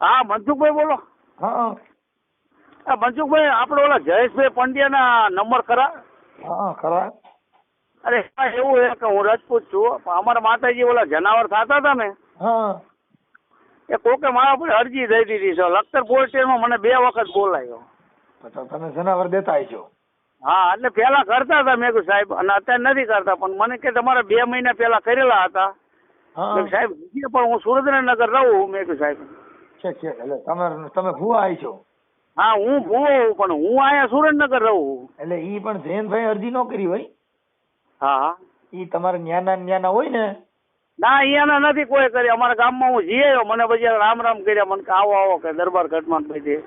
હા મનસુખભાઈ બોલો. હા મનસુખભાઈ આપણે ઓલા જયેશભાઈ પંડ્યાના નંબર ખરા? હા ખરા. અરે એવું છે કે હું રાજપૂત છું. અમારા માતાજી ઓલા જનાવર થતા હતા ને. હા. એ કોકે મારા પર અરજી દઈ દીધી છે. લખતર પોલીસ સ્ટેશનમાં મને બે વખત બોલાયો. તો તમે જનાવર દેતા છો હા એટલે પેલા કરતા હતા. મેં સાહેબ અને અત્યારે નથી કરતા પણ મને કે તમારે બે મહિના પેલા કરેલા હતા. સાહેબ પણ હું સુરેન્દ્રનગર રહું. મેં સાહેબ છે છે એટલે તમે તમે ભુવાઈ છો. હા હું ભૂવો પણ હું અહીંયા સુરેન્દ્રનગર રહું એટલે ઈ પણ જયંતભાઈ અરજી ન કરી હોય? હા ઈ તમારે ન્યાના ન્યાના હોય ને? ના અહીંયાના નથી કોઈ કરી અમારા ગામમાં હું જીયો મને પછી રામ રામ કર્યા. મને કે આવો આવો કે દરબાર ઘટમાં પછી.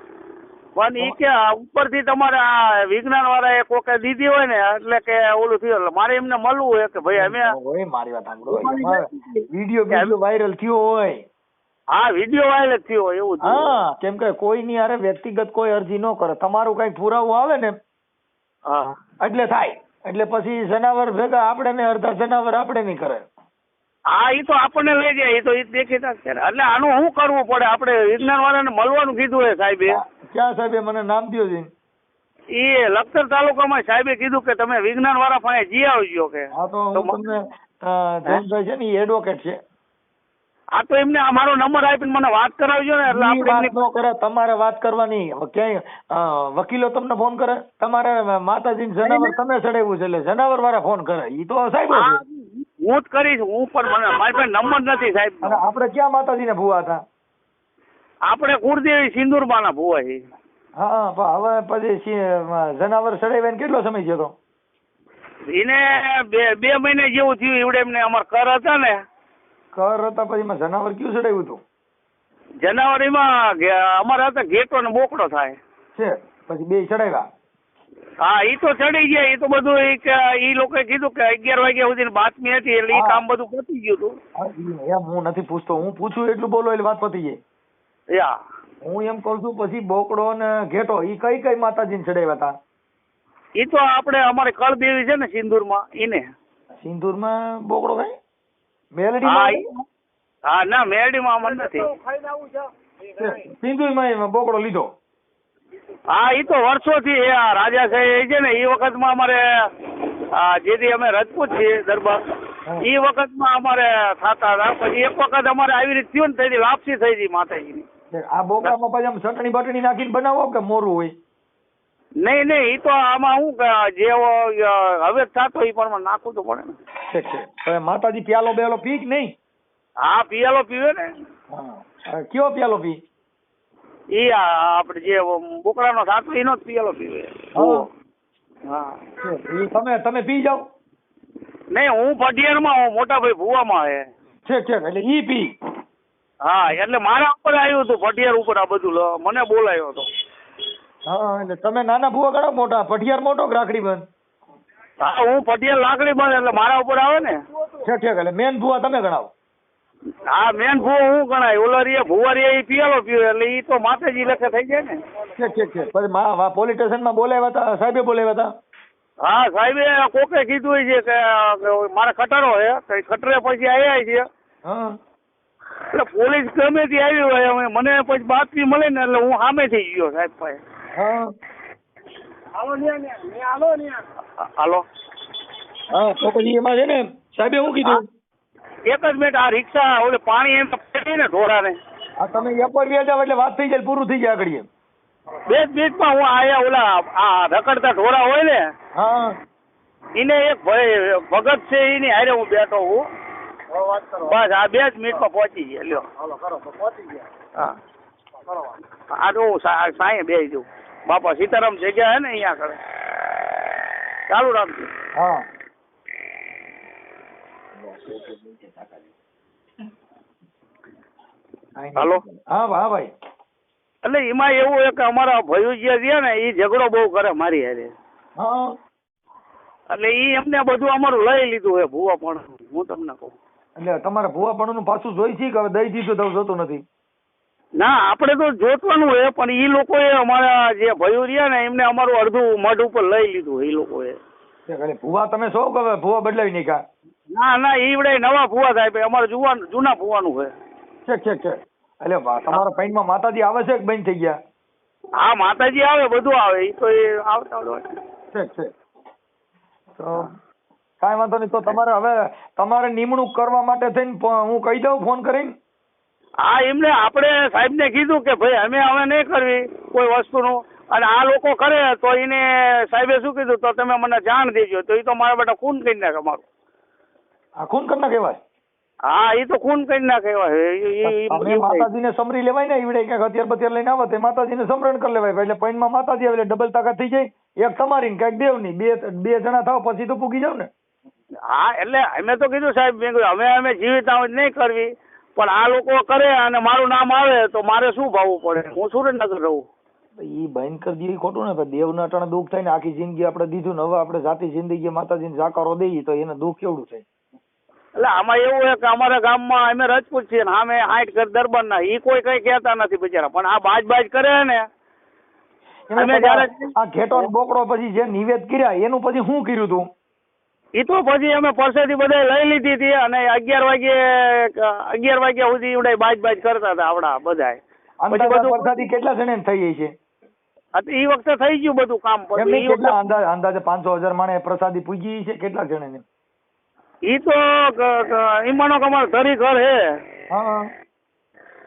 પણ ઈ કે ઉપરથી તમારે આ વિજ્ઞાન વાળા એ કોકે દીધી હોય ને એટલે કે ઓલું થયું. એટલે મારે એમને મળવું હોય કે ભાઈ અમે મારી વાત સાંભળો. વીડિયો વીડિયો વાયરલ થયો હોય. હા વીડિયો વાયરલ થયો એવું થયું. હા કેમ કે કોઈની હારે વ્યક્તિગત કોઈ અરજી ન કરે. તમારું કઈ પુરાવો આવે ને હા. એટલે થાય. એટલે પછી જનાવર ભેગા આપણે ને અડધા જનાવર આપણે નહીં કરે. હા એ તો આપણને લઈ જાય એ તો એ દેખીતા જ છે ને. એટલે આનું શું કરવું પડે? આપણે વિજ્ઞાન વાળાને મળવાનું કીધું હે સાહેબે. ક્યાં સાહેબે મને નામ દ્યો છે? એ લખતર તાલુકામાં સાહેબે કીધું કે તમે વિજ્ઞાન વાળા પાસે જી આવજો કે. હા તો તો હું તમને અ, જયંતભાઈ છે ને એડવોકેટ છે. આ તો એમને અમારો નંબર આપીને મને વાત કરાવજો ને એટલે આપણે વાત ન કરે તમારે વાત કરવાની ક્યાંય વકીલો તમને ફોન કરે? તમારે માતાજીને જનાવર તમે ચડાવ્યું છે એટલે જનાવર વાળા ફોન કરે. ઈ તો સાહેબ હું જ કરીશ હું પણ મને મારી પાસે નંબર નથી સાહેબ. આપણે ક્યાં માતાજીને ભૂવા હતા? આપણે કુળદેવી સિંદુરબાના ભુવા છે હા હવે પછી જનાવર ચડાવીને કેટલો સમય થયો તો? એને બે બે મહિને જેવું થયું એવડે એમને અમાર કર હતા ને કર હતા પછી એમાં જનાવર કયું ચડાવ્યું હતું? જનાવરીમાં અમારા હતા ઘેટો ને બોકડો થાય. છે પછી બે ચડાવ્યા. હા ઈ તો ચડી ગયા ઈ તો બધું ઈ કે ઈ લોકોએ કીધું કે અગિયાર વાગ્યા સુધી બાતમી હતી એટલે ઈ કામ બધું પતી ગયું હતું. એમ હું નથી પૂછતો હું પૂછું એટલું બોલો એટલે વાત પતી જાય. યા. હું એમ કહું છું પછી બોકડો ને ઘેટો ઈ કઈ કઈ માતાજીને ચડાવ્યા હતા? ઈ તો આપણે અમારે કળદેવી છે ને સિંદૂરમાં ઈને. સિંદૂરમાં બોકડો કઈ? હા મેલડીમાં હા ના મેરડીમાં અમર નથી. સિંદૂરમાં માં બોકડો લીધો. હા એ તો વર્ષોથી એ રાજા સાહેબ છે ને એ વખતમાં અમારે આ જેથી અમે રજપૂત છીએ દરબાર. એ વખતમાં અમારે થતા હતા. પછી એક વખત અમારે આવી રીતે થયું ને તેથી લાપસી થઈ હતી માતાજીની. આ બોકડામાં પછી આમ ચટણી બટણી નાખીને બનાવો કે મોરું હોય? નહીં નહીં ઈ તો આમાં કે જેવો હવે થતો એ પણ નાખવું તો પડે ને. ઠીક છે. માતાજી પ્યાલો બેલો પી કે નહીં? હા પિયાલો પીવે ને. હા. કયો પ્યાલો પી? એ આપણે જે બોકડાનો સાતો એનો જ પિયાલો પીવે. હા. હા. તમે તમે પી જાઓ. નહીં હું પટિયારમાં હું મોટા ભાઈ ભુવામાં હે. છે ઠીક એટલે ઈ પી. હા એટલે મારા ઉપર આવ્યું હતું પટિયાર ઉપર આ બધું મને બોલાયો હતો. હા એટલે તમે નાના ભૂવા ગણો મોટા. પઠિયાર મોટો રાખડી બંધ? હા હું પટિયાર લાકડી બંધ એટલે મારા ઉપર આવે ને. છે છે એટલે મેન ભૂવા તમે ગણાવો. હા મેન ભૂવો હું ગણાય. ઓલરીએ ભુવારીએ એ પિયાલો પીવે એટલે ઈ તો માતેજી લખે થઈ જાય ને. છે છે છે પછી મા પોલીસ સ્ટેશનમાં બોલાવ્યા હતા સાહેબે બોલાવ્યા હતા? હા સાહેબે કોકે કીધું છે કે મારા ખટારો છે તો ખટરે પછી આવ્યા છે. એટલે પોલીસ ગમે તે આવી હોય મને પછી બાતમી મળે ને એટલે હું સામે થઈ ગયો સાહેબ પાસે. હા. હાલો હા તો એમાં છે ને સાહેબે શું કીધું? એક જ મિનિટ આ રિક્ષા ઓલે પાણી એમ પડી ને ઢોરાને. આ તમે વ્યા જાવ એટલે વાત થઈ જાય પૂરું થઈ જાય આગળ બે જ મિનિટમાં હું આયા ઓલા આ રખડતા ઢોરા હોય ને હા. એને એક ભાઈ ભગત છે એની હારે હું બેઠો હું. બસ આ બે જ મિનિટમાં પહોંચી ગયા લ્યો. હા. આ તો હું સા- સાંયે બે જઉં બાપા સીતારામ જગ્યા હે ને અહીંયા આગળ. ચાલુ રાખજો. હા. હાલો? હા હા ભાઈ. એટલે એમાં એવું છે કે અમારા ભાઈઓ જે છે ને એ ઝઘડો બહુ કરે મારી હારે. હા. એટલે એ એમને બધું અમારું લઈ લીધું છે ભૂવા પણ હું તમને કહું. એટલે તમારે ભૂવાપણું નું પાછું જોઈ છે કે હવે દઈ દીધું તો જોતું નથી. ના આપણે તો જોતવાનું હોય પણ એ લોકોએ અમારા જે ભયો રહ્યા ને એમને અમારું અડધું મઢ ઉપર લઈ લીધું એ લોકોએ. એ ભૂવા તમે છો કહો ભૂવા બદલાવી કા ના ના ઈવડે નવા ભૂવા થાય ભાઈ અમારે જુવાન જૂના ભૂવાનું છે છે છે છે એટલે તમારા પૈણમાં માતાજી આવે છે કે બંધ થઈ ગયા? હા માતાજી આવે બધું આવે એ તો એ આવતા હોય. ઠીક છે તો કાંઈ વાંધો નહીં તો તમારે હવે તમારે નિમણૂક કરવા માટે થઈને હું કહી દઉં ફોન કરીને? હા એમને આપણે સાહેબને કીધું કે ભાઈ અમે હવે નહીં કરવી કોઈ વસ્તુનું. અને આ લોકો કરે તો એને સાહેબે શું કીધું? તો તમે મને જાણ દેજો. તો એ તો મારા બેટા ખૂન કરી નાખે મારું. આ ખૂન નાખે ભાઈ હા એ તો ખૂન કરી નાખે માતાજીને સમરી લેવાય ને ઈવડે ક્યાંક હથિયાર બથિયાર લઈને આવે તે માતાજીને સમરણ કરી લેવાય. એટલે પૈનમાં માતાજી આવે એટલે ડબલ તાકાત થઈ જાય. એક તમારી ને દેવ દેવની. બે બે જણા થાવ પછી તો પૂગી જાવ ને. હા એટલે અમે તો કીધું સાહેબ મેં કીધું અમે અમે જીવિત આવું નહીં કરવી. પણ આ લોકો કરે અને મારું નામ આવે તો મારે શું ભાવવું પડે? હું સુરેન્દ્રનગર રહું. ઈ બંધ કરી દઈએ ખોટું ને દેવના અટાણે દુઃખ થાય ને આખી જિંદગી આપણે દીધું ને હવે આપણે જાતિ જિંદગી માતાજીને જાકારો દઈએ તો એને દુઃખ કેવડું થાય? એટલે આમાં એવું છે કે અમારા ગામમાં અમે રજપૂત છીએ ને અમે હાઈટ દરબાર દરબારના એ કોઈ કઈ કહેતા નથી બિચારા પણ આ બાજ બાજ કરે ને અમે પછી આ ઘેટો બોકડો પછી જે નિવેદ કર્યા એનું પછી શું કર્યું તું? એ તો પછી અમે પરસેથી બધા લઈ લીધી હતી અને અગિયાર વાગે અગિયાર વાગ્યા સુધી ઉડાઈ બાજ બાજ કરતા હતા આવડા બધા પછી બધું વરસાદી કેટલા જણે થઈ છે? એ વખતે થઈ ગયું બધું કામ પછી કેટલા અંદાજે અંદાજે પાંચસો હજાર માણે પ્રસાદી પૂજી છે? કેટલા જણે ઈ તો ઈમાનો કમાર ધરી ઘર હે. હા.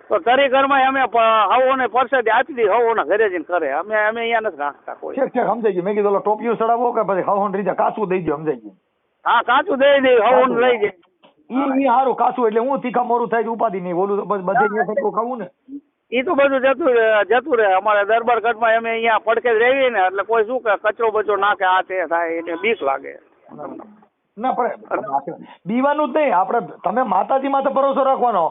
તો ધરી ઘરમાં અમે હવો ને પરસેથી આપી દી હવો ને ઘરે જઈને કરે. અમે અમે અહીંયા નથી રાખતા કોઈ. સમજાઈ ગયું. મેં કીધું ટોપિયું સડાવો કે પછી હવન રીતે કાચું દઈ દો સમજાઈ ગયું. હા કાચું દઈ દે હું લઈ જાય ઈ ઈ હારું કાચું એટલે હું તીખા મોરું થાય ઉપાધિ નહીં. બોલું તો બધે સરખું ખાવું ને. ઈ તો બધું જતું જતું રહે અમારે દરબાર કટમાં અમે અહીંયા પડકે જ રહીએ ને એટલે કોઈ શું કે કચરો બચરો નાખે આ તે થાય એટલે બીક લાગે. ના પણ બીવાનું જ નહીં. આપણે તમે માતાજી માથે ભરોસો રાખવાનો.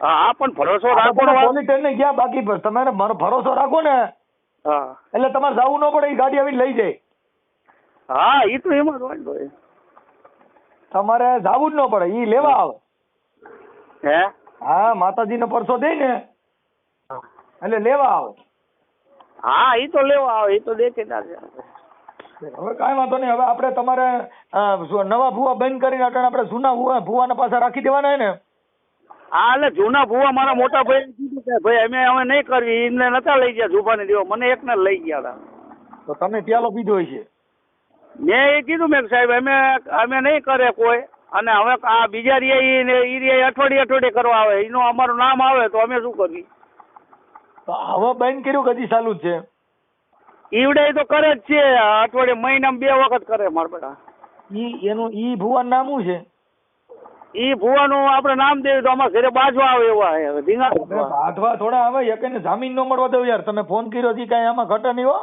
હા પણ ભરોસો રાખો સ્ટેશન ગયા બાકી તમે ભરોસો રાખો ને. હા. એટલે તમારે જવું ન પડે એ ગાડી આવીને લઈ જાય. હા એ તો એમાં જ હોય ને. તમારે જવું જ ન પડે. ઈ લેવા આવે. હે? હા માતાજી નો પરસો દે ને એટલે લેવા આવે. હા ઈ તો લેવા આવે ઈ તો દેખે છે હવે કાંઈ વાંધો નહીં. હવે આપણે તમારે નવા ભૂવા બંધ કરીને અટાણે આપણે જૂના ભૂવા ભૂવાના પાછા રાખી દેવાના હે ને હા એટલે જૂના ભુવા મારા મોટા ભાઈ કીધું કે ભાઈ અમે હવે નહીં કરવી એમને નતા લઈ ગયા જુભાને દેવા. મને એકને લઈ ગયા હતા. તો તમે પ્યાલો પીધો છે મેં એ કીધું મેં સાહેબ અમે અમે નહીં કરે કોઈ. અને હવે આ બીજા રિયા ઈ ને ઈ રિયા અઠવાડિયે અઠવાડિયે કરવા આવે. એનું અમારું નામ આવે તો અમે શું કરવી તો હવે બંધ કર્યું કદી ચાલુ જ છે? ઈવડે તો કરે જ છે. અઠવાડિયે મહિનામાં બે વખત કરે મારા બેટા. ઈ એનું ઈ ભુવન નામ શું છે? ઈ ભુવાનું આપણે નામ દેવું તો અમારા ઘરે બાજવા આવે એવા હવે ધીંગા બાજવા થોડા આવે એકને જામીન ન મળવા દઉં યાર. તમે ફોન કર્યો છે કાંઈ આમાં ઘટે નહીં હો.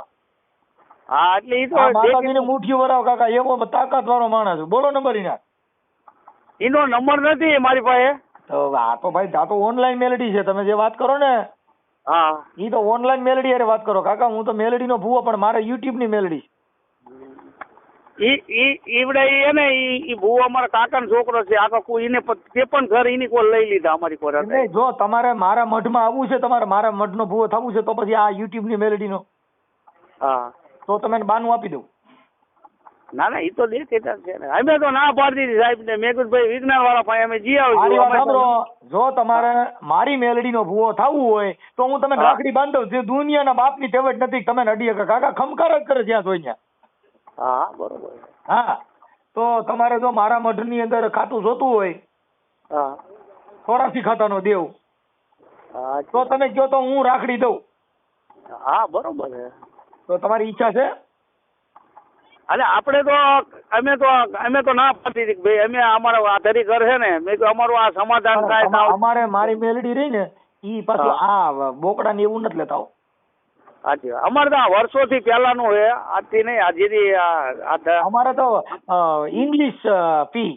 હા એટલે ઈ તો માતાજીને મુઠ્ઠી વરાવ કાકા એવો તાકાત વાળો માણસ બોલો નંબર એના એનો નંબર નથી મારી પાસે. તો આ તો ભાઈ આ તો ઓનલાઈન મેલેડી છે. તમે જે વાત કરો ને હા. ઈ તો ઓનલાઈન મેલેડી અરે વાત કરો. કાકા હું તો મેલેડીનો ભૂવો પણ મારે યુટ્યુબની મેલેડી. ઈ ઈ ઈવડે એ ને ઈ ઈ ભૂ અમારા કાકાનો છોકરો છે. આખો કોઈ એને તે પણ ઘર એની કોઈ લઈ લીધા અમારી કોઈ નહીં, જો તમારે મારા મઢમાં આવવું છે તમારે મારા મઢનો ભૂવો થવું છે તો પછી આ યુટ્યુબની મેલેડીનો. હા. તો તમે બાનું આપી દઉં ના ના એ તો દેખેતા છે ને. અમે તો ના પાડી દીધી સાહેબ ને. મેં ભાઈ વિજ્ઞાન વાળા પાસે અમે જી સાંભળો. જો તમારે મારી મેલડીનો ભૂવો થવું હોય તો હું તમે. રાખડી બાંધો. જે દુનિયાના બાપની ટેવટ નથી તમે નડી કે કાકા ખમકાર જ કરે જ્યાં જોઈ હા બરોબર. હા. તો તમારે જો મારા મઢની અંદર ખાતું જોતું હોય હા. ચોરાસી ખાતાનો દેવ. તો તમે કહો તો હું રાખડી દઉં. હા બરોબર છે. તો તમારી ઈચ્છા છે? અરે આપણે તો અમે તો અમે તો ના પાડી દીધી ભાઈ અમે અમારો આધારી ઘર છે ને મેં કીધું અમારું આ સમાધાન થાય અમારે મારી મેલડી રહી ને ઈ પાછું આ બોકડા ને એવું નથી લેતા સાચી અમારે તો આ વર્ષોથી પહેલાનું છે આજથી નહીં આજથી અમારે તો ઇંગ્લિશ ફી.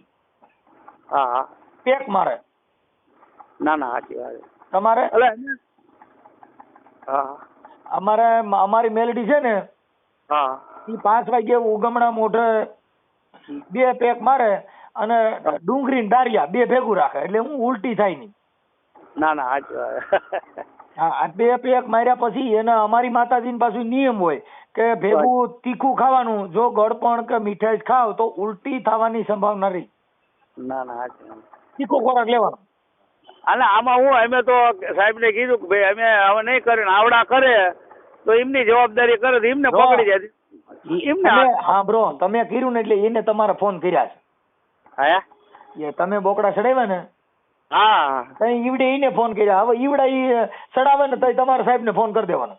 હા હા. પેક મારે. ના ના સાચી વાત તમારે? એટલે હા. અમારે અમારી મેલડી છે ને હા. ઈ પાંચ વાગે ઉગમણા મોઢે બે પેક મારે અને ડુંગળી ને ડાળિયા બે ભેગું રાખે. એટલે હું ઉલટી થાય નહીં. ના ના સાચી હા બે પેક માર્યા પછી એને અમારી માતાજીને પાછું નિયમ હોય કે ભેગું તીખું ખાવાનું જો ગળપણ કે મીઠાઈ ખાવ તો ઉલટી થવાની સંભાવના રહી. ના ના તીખો ખોરાક લેવાનો. અને આમાં હું અમે તો સાહેબને કીધું કે ભાઈ અમે હવે નહીં કરે આવડા કરે તો એમની જવાબદારી કરે તો એમને. પકડી જાય. એમને હા બ્રો તમે કર્યું ને એટલે એને તમારા ફોન કર્યા હે? છે એ તમે બોકડા ચડાવ્યા ને? હા. તઈ ઈવડે એને ફોન કર્યા. હવે ઈવડા ઈ ચડાવે ને તઈ તમારા સાહેબને ફોન કરી દેવાનો.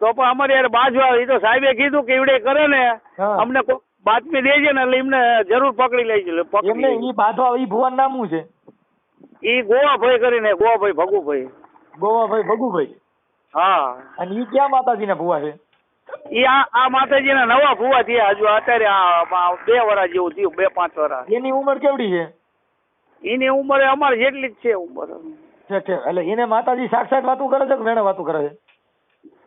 તો પણ અમારે યાર બાજુ આવે એ તો સાહેબે કીધું કે એવડે કરે ને અમને કોઈ બાતમી દેજે ને એટલે એમને જરૂર પકડી લેજે એમને ઈ બાંધવા ઈ ભુવન નામું છે. ઈ ગોવાભાઈ કરીને ગોવાભાઈ ભગુભાઈ. ગોવાભાઈ ભગુભાઈ? હા. અને ઈ ક્યાં માતાજીના ભુવા છે? ઈ આ આ માતાજીના નવા ભુવા થયા હજુ અત્યારે આ બે વર્ષ જેવું થયું બે પાંચ વર્ષ એની ઉંમર કેવડી છે? એની ઉંમરે અમારે જેટલી જ છે ઉંમર. એટલે એને માતાજી સાક્ષાત વાતું કરે છે કે વેણે વાતું કરે છે?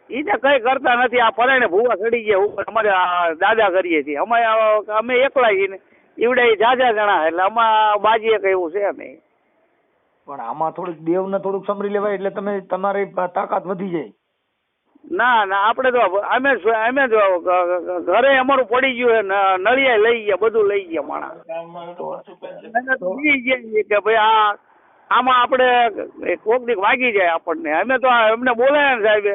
ઈ તો કઈ કરતા નથી આ પરાણે ભૂવા ચડી ગયા ઉપર અમારે આ દાદા કરીએ છીએ. અમે અમે એકલા છીએ ઈ જાજા જણા એટલે અમારા બાજીએ એવું છે નહીં પણ આમાં થોડુંક દેવને થોડુંક સમરી લેવાય એટલે તમે તમારી તાકાત વધી જાય. ના ના આપણે તો અમે અમે જ ઘરે અમારું પડી ગયું નળિયા લઈ ગયા બધું લઈ ગયા માણા તો કે ભાઈ આ આમાં આપણે કોક દીક વાગી જાય આપણને. અમે તો એમને બોલાયા ને સાહેબે.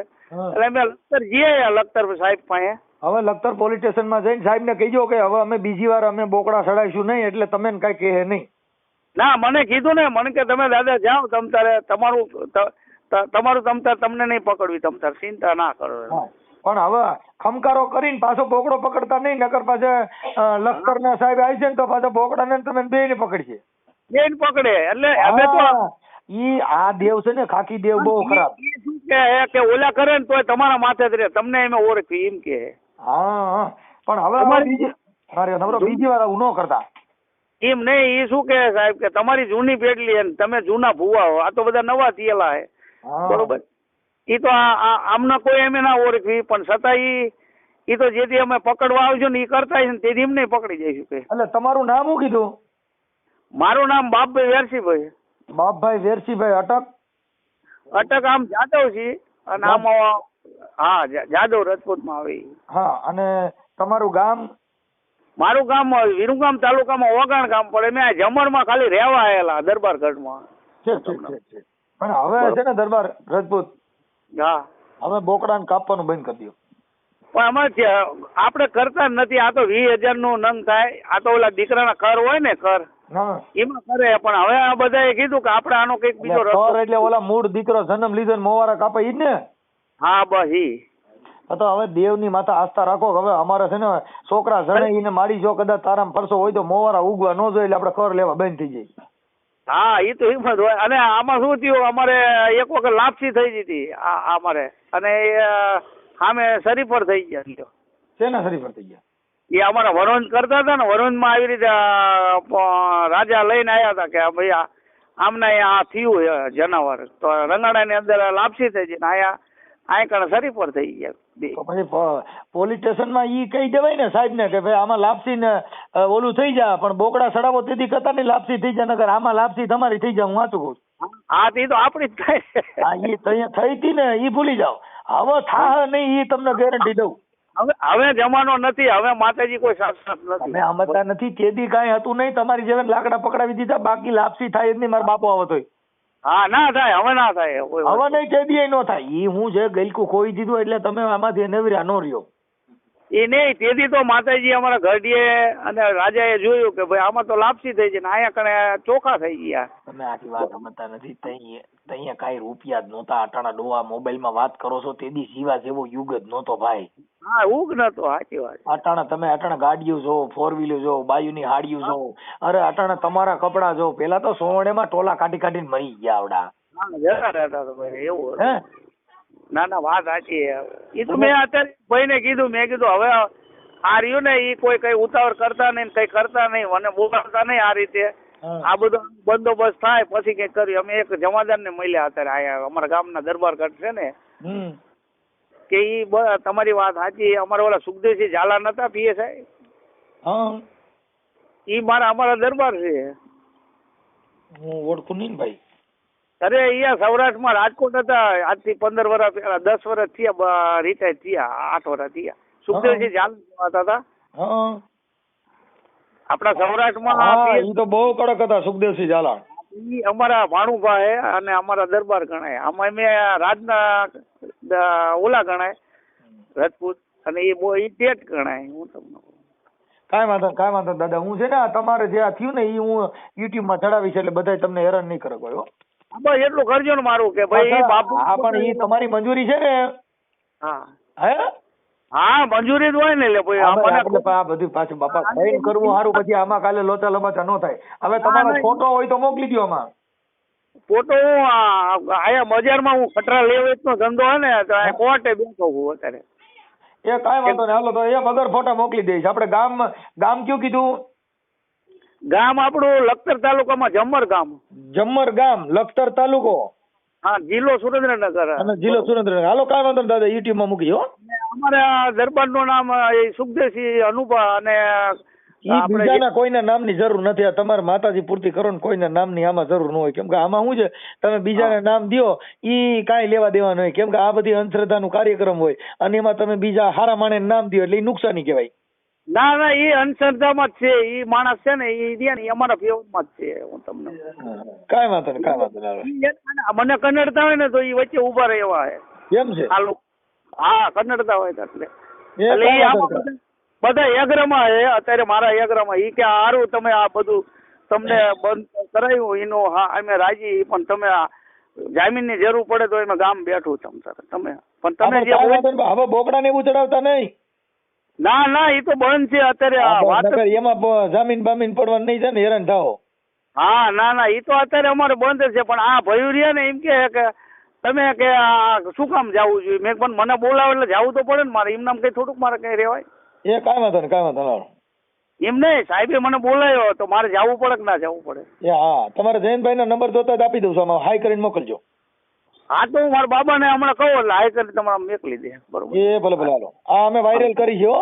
એટલે અમે લખતર જઈએ લખતર સાહેબ પાસે. હવે લખતર પોલીસ સ્ટેશનમાં જઈને સાહેબને કહીજો કે હવે અમે બીજી વાર અમે બોકડા સડાઈશું નહીં એટલે તમે કઈ કાંઈ કહે નહીં. ના મને કીધું ને મને કે તમે દાદા જાઓ તમ તારે તમારું ત- ત- તમારું તમતાર તમને નહીં પકડવી તમતાર ચિંતા ના કરો પણ હવે ખમકારો કરીને પાછો બોકડો પકડતા નહીં નકર પાછા ના સાહેબ આવી છે ને તો પાછા બોકડા ને તમે બે ને પકડશે. ને પકડે એટલે હવે તો ઈ આ દેવ છે ને ખાકી દેવ બહુ ખરાબ. કે ઓલા કરે ને તોય તમારા માથે જ રે તમને એમ ઓળખી એમ કે. હા પણ હવે બીજી અરે બીજી વાર આવું ન કરતા. એમ નહીં એ શું કે સાહેબ કે તમારી જૂની પેટલી અને તમે જૂના ભૂવા હો. આ તો બધા નવા થયેલા હે. બરોબર? એ તો આમના કોઈ એમ ના ઓળખવી પણ છતાં ઈ એ તો જેથી અમે પકડવા આવજો ને એ કરતા છે તેથી એમને પકડી જઈશું કે એટલે તમારું નામ શું કીધું? મારું નામ બાપભાઈ વેરસીભાઈ. બાપભાઈ વેરસીભાઈ અટક? અટક આમ જાદવ છે. અને આમ હા જાદવ રાજપૂતમાં આવે. હા અને તમારું ગામ? મારું ગામ વિરુગામ તાલુકામાં ઓગાણ ગામ પડે મેં આ જમણમાં ખાલી રહેવા આવેલા દરબારગઢમાં. પણ હવે છે ને દરબાર રજપૂત હા. હવે બોકડા કાપવાનું બંધ કરી દો. પણ અમે આપણે કરતા નથી. આ તો વીસ હજારનું નંગ થાય. આ તો ઓલા દીકરાના કર હોય ને કર એમાં કરે પણ હવે આ બધાએ કીધું કે આપણે આનો કંઈક બીજો રસ્તો એટલે ઓલા મૂળ દીકરો જન્મ લીધો ને મોવારા કાપે ઈ ને? હા બસ ઈ. તો હવે દેવની માતા આસ્થા રાખો કે હવે અમારે છે ને છોકરા જણે ઈને મારી જો કદાચ તારામાં ફરસો હોય તો મોવારા ઉગવા ન જોઈએ એટલે આપણે કર લેવા બંધ થઈ જાય હા એ તો હિંમત હોય. અને આમાં શું થયું? અમારે એક વખત લાપસી થઈ ગઈ હતી અમારે. અને સામે શરીફર થઈ ગયા. શેના શરીફર થઈ ગયા? એ અમારા વરોંજ કરતા હતા ને વરોંજમાં આવી રીતે રાજા લઈને આવ્યા હતા કે ભાઈ આ આમના આ થયું જનાવર. તો રંગાડાની અંદર લાપસી થઈ ગઈ ને આયા આય કણ શરીફર થઈ ગયા. પછી પોલીસ સ્ટેશનમાં ઈ કહી દેવાય ને સાહેબ ને કે ભાઈ આમાં લાપસી ને ઓલું થઈ જા પણ બોકડા સડાવો તેથી કતારની લાપસી થઈ જાય નગર આમાં લાપસી તમારી થઈ જાય હું વાંચું કહું. હા તે તો આપણી જ થાય. હા ઈ થઈ હતી ને ઈ ભૂલી જાઓ. હવે થા નહીં ઈ તમને ગેરંટી દઉં. હવે હવે જમાનો નથી હવે માતાજી કોઈ શાસન અમે નથી સમજતા નથી કેદી કાંઈ હતું નહીં તમારી જેવા લાકડા પકડાવી દીધા બાકી લાપસી થાય જ નહીં મારા બાપો આવે તોય હા ના થાય હવે ના થાય હવે નહીં નહીં તેદી નો થાય. ઈ હું જે ગલકું ખોઈ દીધું એટલે તમે આમાંથી નવર્યા નો રહ્યો. એ નહીં તેથી તો માતાજી અમારા ઘરડીએ અને રાજાએ જોયું કે ભાઈ આમાં તો લાપસી થઈ છે ને અહીંયા કણે ચોખા થઈ ગયા. તમે આખી વાત સમજતા નથી. તઈ કાંઈ રૂપિયા જ નહોતા. અટાણા ડોવા મોબાઈલમાં વાત કરો છો તેદી જીવા જેવો યુગ જ નહોતો ભાઈ. હા ઉગ નતો સાચી વાત. અટાણા તમે અટાણા ગાડીઓ જો ફોર વ્હીલર જો બાયુની હાડીઓ જો અરે અટાણા તમારા કપડા જો પેલા તો સોવણેમાં ટોલા કાઢી કાઢીને મરી ગયા આવડા. હા જરા રહેતા તો એવું હે? ના ના વાત સાચી એ તો મેં અત્યારે ભાઈને કીધું મેં કીધું હવે આ રહ્યું ને એ કોઈ કઈ ઉતાવળ કરતા નહીં કઈ કરતા નહીં મને બોલાવતા નહીં આ રીતે. આ બધો બંદોબસ્ત થાય પછી કઈ કર્યું. અમે એક જમાદાર ને મળ્યા અત્યારે આયા અમારા ગામના દરબારગઢ છે ને. કે ઈ તમારી વાત સાચી. અમારા ઓલા સુખદેવસિંહ ઝાલા નતા પીએસઆઈ હા. ઈ મારા અમારા દરબાર છે. હું ઓળખું નહીં ભાઈ. અરે અહીંયા સૌરાષ્ટ્રમાં રાજકોટ હતા. આજથી પંદર વર્ષ પહેલા દસ વર્ષ થયા રિટાયર થયા આઠ વર્ષ થયા. સુખદેવસિંહ ઝાલા હતા. આપણા સૌરાષ્ટ્રમાં હા ઈ તો બહુ કડક હતા સુખદેવસિંહ ઝાલા. અમારા ભાણુભાઈ અને અમારા દરબાર ગણાય. આમાં મેં રાજના ઓલા ગણાય રાજપૂત અને એ બો ટેટ ગણાય હું તમને કહું. કાંઈ વાંધો કાંઈ વાંધો દાદા. હું છે ને તમારે જે આ થયું ને એ હું યુટ્યુબમાં ચડાવીશ એટલે બધા તમને હેરાન નહીં કરે કોઈ હા, બસ એટલું કરજો ને મારું કે ભાઈ બાપુ હા પણ એ તમારી મંજૂરી છે ને? હા. હે? હા મંજૂરી જ હોય ને એટલે ભાઈ આપણે આ બધું પાછું બાપા કઈને કરવું સારું પછી આમાં કાલે લોચા લમાચા ન થાય. હવે તમારો. ફોટો હોય તો મોકલી દો આમાં. ફોટો હું આયા બજારમાં હું કટરા લેવેચનો ધંધો હે ને તો આ કોર્ટે બેઠો હું અત્યારે. એ કાંઈ વાંધો નહીં હાલો તો એ વગર ફોટા મોકલી દઈશ. આપણે ગામ ગામ કયું કીધું? ગામ આપણું લખતર તાલુકામાં જમ્મર ગામ. જમ્મર ગામ લખતર તાલુકો? હા જિલ્લો સુરેન્દ્રનગર. અને જિલ્લો સુરેન્દ્રનગર. હાલો કાંઈ વાંધો નહીં દાદા યુટ્યુબમાં મૂકી હો. અમારે દરબારનું નામ એ સુખદેવસિંહ અનુભા અને બીજાના કોઈના નામની જરૂર નથી. આ તમારા માતાજી પૂરતી કરો ને કોઈના નામની આમાં જરૂર ન હોય. કેમ કે આમાં શું છે? તમે બીજાના નામ દો ઈ કાંઈ લેવા દેવા નહીં. કેમ કે આ બધી અંધશ્રદ્ધાનું કાર્યક્રમ હોય અને એમાં તમે બીજા હારા માણે નામ દો એટલે નુકસાની કહેવાય. ના ના એ અંધશ્રદ્ધામાં જ છે. એ માણસ છે ને એ દે ને ઈ અમારા ફેવરમાં જ છે હું તમને કાંઈ વાંધો નહીં કાંઈ વાંધો નહીં. મને કન્નડતા હોય ને તો એ વચ્ચે ઊભા રહેવા હે. એમ છે? હા કન્નડતા હોય એટલે. એટલે બધા એગ્રમાં હે અત્યારે મારા એગ્રમાં ઈ કે હારું તમે આ બધું તમને બંધ કરાયું એનું હા અમે રાજી પણ તમે આ જામીનની જરૂર પડે તો એમાં ગામ બેઠું તમ તારે તમે પણ તમે જે. હવે બોકડા ને એવું ચડાવતા નહીં. ના ના એ તો બંધ છે અત્યારે આ વાત જ- એમાં જામીન બામીન પડવાનું નહીં છે ને હેરાન થાઓ. હા ના ના એ તો અત્યારે અમારે બંધ છે પણ આ ભયું રહ્યા ને એમ કે તમે કે આ શું કામ જવું જોઈએ? મેં પણ મને બોલાવે એટલે જવું તો પડે ને મારે એમ નામ કઈ થોડુંક મારે કઈ રહેવાય. એ કાંઈ વાંધો નહીં કાંઈ વાંધો નહીં. એમ નહીં સાહેબે મને બોલાવ્યો તો મારે જવું પડે કે ના જવું પડે? એ હા તમારે જયંતભાઈ નો નંબર જોતા જ આપી દઉં છું આમાં હાઈ કરીને મોકલજો. હા તો હું મારા બાબાને હમણાં કહું એટલે હાઈ કરી તમારે મોકલી દે બરોબર. એ ભલે ભલે હાલો. આ અમે વાયરલ કરી છે હો.